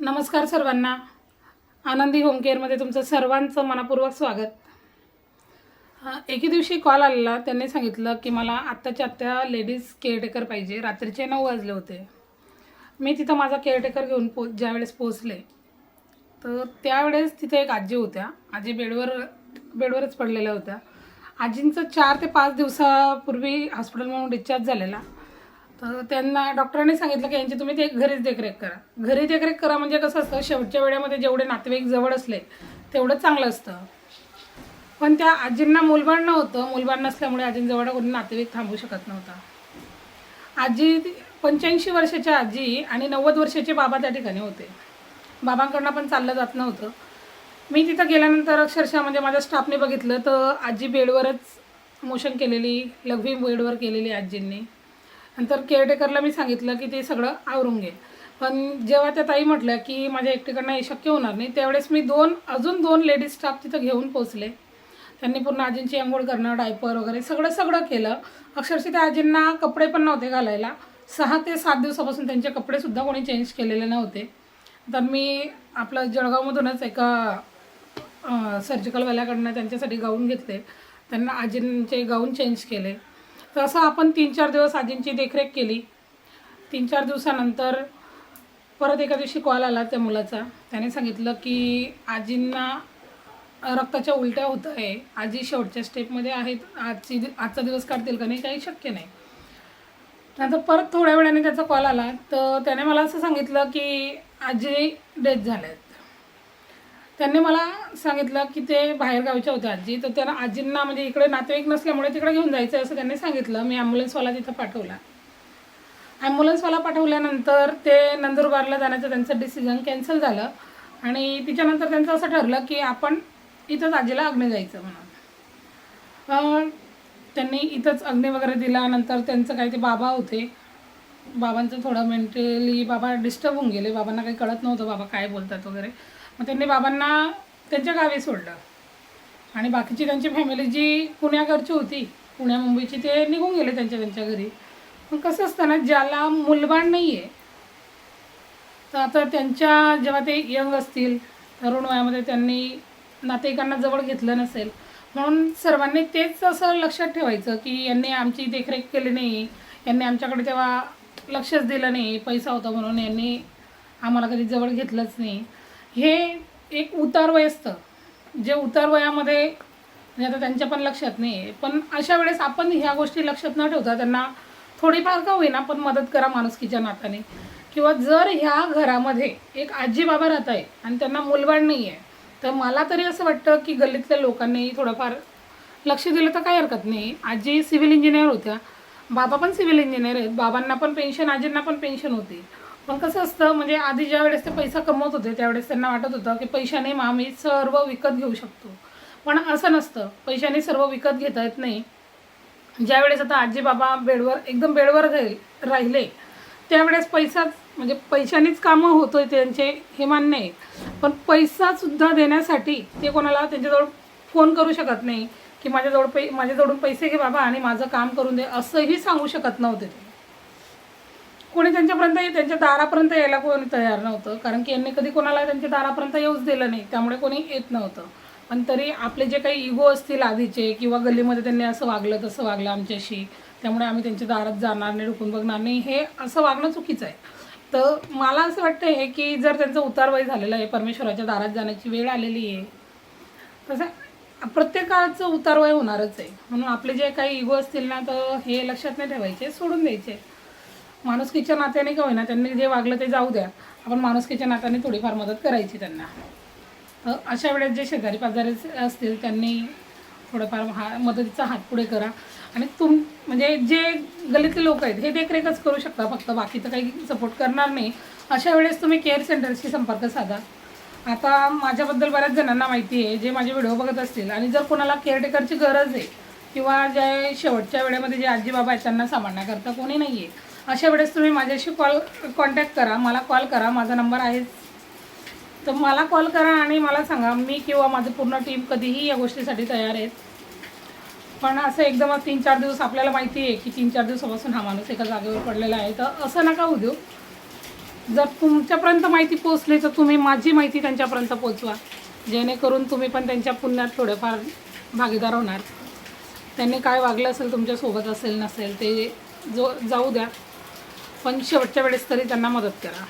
नमस्कार सर्वांना. आनंदी होम केअरमध्ये तुमचं सर्वांचं मनापूर्वक स्वागत. एके दिवशी कॉल आलेला. त्यांनी सांगितलं की मला आत्ताच्या आत्ता लेडीज केअरटेकर पाहिजे. रात्रीचे नऊ वाजले होते. मी तिथं माझा केअरटेकर घेऊन पो ज्यावेळेस पोचले तर त्यावेळेस तिथे एक आजी होत्या. आजी बेडवर बेडवरच पडलेल्या होत्या. आजींचं चार ते पाच दिवसापूर्वी हॉस्पिटलमधून डिस्चार्ज झालेला. तर त्यांना डॉक्टरांनी सांगितलं की यांची तुम्ही ते घरीच देखरेख करा. घरी देखरेख करा म्हणजे कसं असतं शेवटच्या वेळेमध्ये जेवढे नातेवाईक जवळ असले तेवढं चांगलं असतं. पण त्या आजींना मुलबाळ नव्हतं. मुलबाळ नसल्यामुळे आजींजवळ कोणी नातेवाईक थांबू शकत नव्हता. आजी पंच्याऐंशी वर्षाच्या आजी आणि नव्वद वर्षाचे बाबा त्या ठिकाणी होते. बाबांकडनं पण चाललं जात नव्हतं. मी तिथं गेल्यानंतर अक्षरशः म्हणजे माझ्या स्टाफने बघितलं तर आजी बेडवरच मोशन केलेली लघवी बेडवर केलेली आजींनी. नंतर केअरटेकरला मी सांगितलं की ते सगळं आवरून घे. पण जेव्हा त्या ताई म्हटल्या की माझ्या एकटीकडनं हे शक्य होणार नाही त्यावेळेस मी दोन अजून दोन लेडीज स्टाफ तिथं घेऊन पोचले त्यांनी पूर्ण आजींची आंघोळ करणं डायपर वगैरे सगळं सगळं केलं. अक्षरशः त्या आजींना कपडे पण नव्हते घालायला. सहा ते सात दिवसापासून त्यांचे कपडेसुद्धा कोणी चेंज केलेले नव्हते. तर मी आपलं जळगावमधूनच एका सर्जिकलवाल्याकडनं त्यांच्यासाठी गाऊन घेतले. त्यांना आजींचे गाऊन चेंज केले. तर असं आपण तीन चार दिवस आजींची देखरेख केली. तीन चार दिवसानंतर परत एका दिवशी कॉल आला त्या मुलाचा. त्याने सांगितलं की आजींना रक्ताच्या उलट्या होत आहे. आजी शेवटच्या स्टेपमध्ये आहेत. आजची आजचा दिवस काढतील का नाही काही शक्य नाही. नंतर परत थोड्या वेळाने त्याचा कॉल आला. तर त्याने मला असं सांगितलं की आजी डेथ झाल्यात त्यांनी मला सांगितलं की ते बाहेरगावच्या होत्या आजी. तर त्यांना आजींना म्हणजे इकडे नातेवाईक नसल्यामुळे तिकडे घेऊन जायचं असं त्यांनी सांगितलं. मी ॲम्ब्युलन्सवाला तिथं पाठवला. ॲम्ब्युलन्सवाला पाठवल्यानंतर ते नंदुरबारला जाण्याचं त्यांचं डिसिजन कॅन्सल झालं. आणि तिच्यानंतर त्यांचं असं ठरलं की आपण इथंच आजीला अग्नी जायचं म्हणून. त्यांनी इथंच अग्नी वगैरे दिला. नंतर त्यांचं काही ते बाबा होते. बाबांचं थोडं मेंटली बाबा डिस्टर्ब होऊन गेले. बाबांना काही कळत नव्हतं बाबा काय बोलतात वगैरे. मग त्यांनी बाबांना त्यांच्या गावी सोडलं. आणि बाकीची त्यांची फॅमिली जी पुण्याकडची होती पुण्या मुंबईची ते निघून गेले त्यांच्या त्यांच्या घरी. पण कसं असतं ना ज्याला मुलबाण नाही आहे तर आता त्यांच्या जेव्हा ते यंग असतील तरुण वयामध्ये त्यांनी नातेवाईकांना जवळ घेतलं नसेल म्हणून सर्वांनी तेच असं लक्षात ठेवायचं की यांनी आमची देखरेख केली नाही यांनी आमच्याकडे तेव्हा लक्षच दिलं नाही पैसा होता म्हणून यांनी आम्हाला कधी जवळ घेतलंच नाही. हे एक उतार वय असतं. जे उतार वयामध्ये म्हणजे आता त्यांच्या पण लक्षात नाही आहे पण अशा वेळेस आपण ह्या गोष्टी लक्षात न ठेवता त्यांना थोडीफार का होईना पण मदत करा माणुसकीच्या नात्याने किंवा जर ह्या घरामध्ये एक आजी बाबा राहत आहे आणि त्यांना मुलबाळ नाही आहे तर मला तरी असं वाटतं की गल्लीतल्या लोकांनी थोडंफार लक्ष दिलं तर काही हरकत नाही. आजी सिव्हिल इंजिनियर होत्या. बाबा पण सिव्हिल इंजिनियर आहेत. बाबांना पण पेन्शन आजींना पण पेन्शन होती. पण कसं असतं म्हणजे आधी ज्या वेळेस ते पैसा कमवत होते त्यावेळेस त्यांना वाटत होतं की पैशाने मग आम्ही सर्व विकत घेऊ शकतो. पण असं नसतं. पैशाने सर्व विकत घेता येत नाही. ज्यावेळेस आता आजी बाबा बेडवर एकदम बेडवर राहिले त्यावेळेस पैसाच म्हणजे पैशानेच कामं होतोय त्यांचे हे मान्य आहे. पण पैसासुद्धा देण्यासाठी ते कोणाला त्यांच्याजवळ फोन करू शकत नाही की माझ्याजवळ पै माझ्याजवळून पैसे घे बाबा आणि माझं काम करून दे असंही सांगू शकत नव्हते ते. कोणी त्यांच्यापर्यंत त्यांच्या दारापर्यंत यायला कोणी तयार नव्हतं. कारण की यांनी कधी कोणाला त्यांच्या दारापर्यंत येऊच दिलं नाही. त्यामुळे कोणी येत नव्हतं. पण तरी आपले जे काही इगो असतील आधीचे किंवा गल्लीमध्ये त्यांनी असं वागलं तसं वागलं आमच्याशी त्यामुळे आम्ही त्यांच्या दारात जाणार नाही रुकून बघणार नाही हे असं वागणं चुकीचं आहे. तर मला असं वाटतं आहे की जर त्यांचं उतारवय झालेलं आहे परमेश्वराच्या दारात जाण्याची वेळ आलेली आहे तसं प्रत्येकाचं उतारवय होणारच आहे. म्हणून आपले जे काही इगो असतील ना तर हे लक्षात नाही ठेवायचे सोडून द्यायचे. माणुसकीच्या नात्याने का होईना त्यांनी जे वागलं ते जाऊ द्या. आपण माणुसकीच्या नात्याने थोडीफार मदत करायची त्यांना. तर अशा वेळेस जे शेजारी पाजारी असतील त्यांनी थोडंफार हा मदतीचा हात पुढे करा. आणि तुम म्हणजे जे गलीतले लोक आहेत हे देखरेखच करू शकता. फक्त बाकी तर काही सपोर्ट करणार नाही. अशा वेळेस तुम्ही केअर सेंटरशी संपर्क साधा. आता माझ्याबद्दल बऱ्याच जणांना माहिती आहे जे माझे व्हिडिओ बघत असतील आणि जर कोणाला केअरटेकरची गरज आहे किंवा जे शेवटच्या वेळेमध्ये जे आजी बाबा आहेत त्यांना सांभाळण्याकरता कोणी नाही आहे अशा वेळेस तुम्ही माझ्याशी कॉल कॉन्टॅक्ट करा मला कॉल करा माझा नंबर आहेच तर मला कॉल करा आणि मला सांगा मी किंवा माझं पूर्ण टीम कधीही या गोष्टीसाठी तयार आहेत. पण असं एकदमच तीन चार दिवस आपल्याला माहिती आहे की तीन चार दिवसापासून हा माणूस एका जागेवर पडलेला आहे. तर असं नका होऊ. देऊ जर तुमच्यापर्यंत माहिती पोचली तर तुम्ही माझी माहिती त्यांच्यापर्यंत पोचवा जेणेकरून तुम्ही पण त्यांच्या पुण्यात थोडेफार भागीदार होणार. त्यांनी काय वागलं असेल तुमच्यासोबत असेल नसेल ते जो जाऊ द्या. पण शेवटच्या वेळेस तरी त्यांना मदत करा.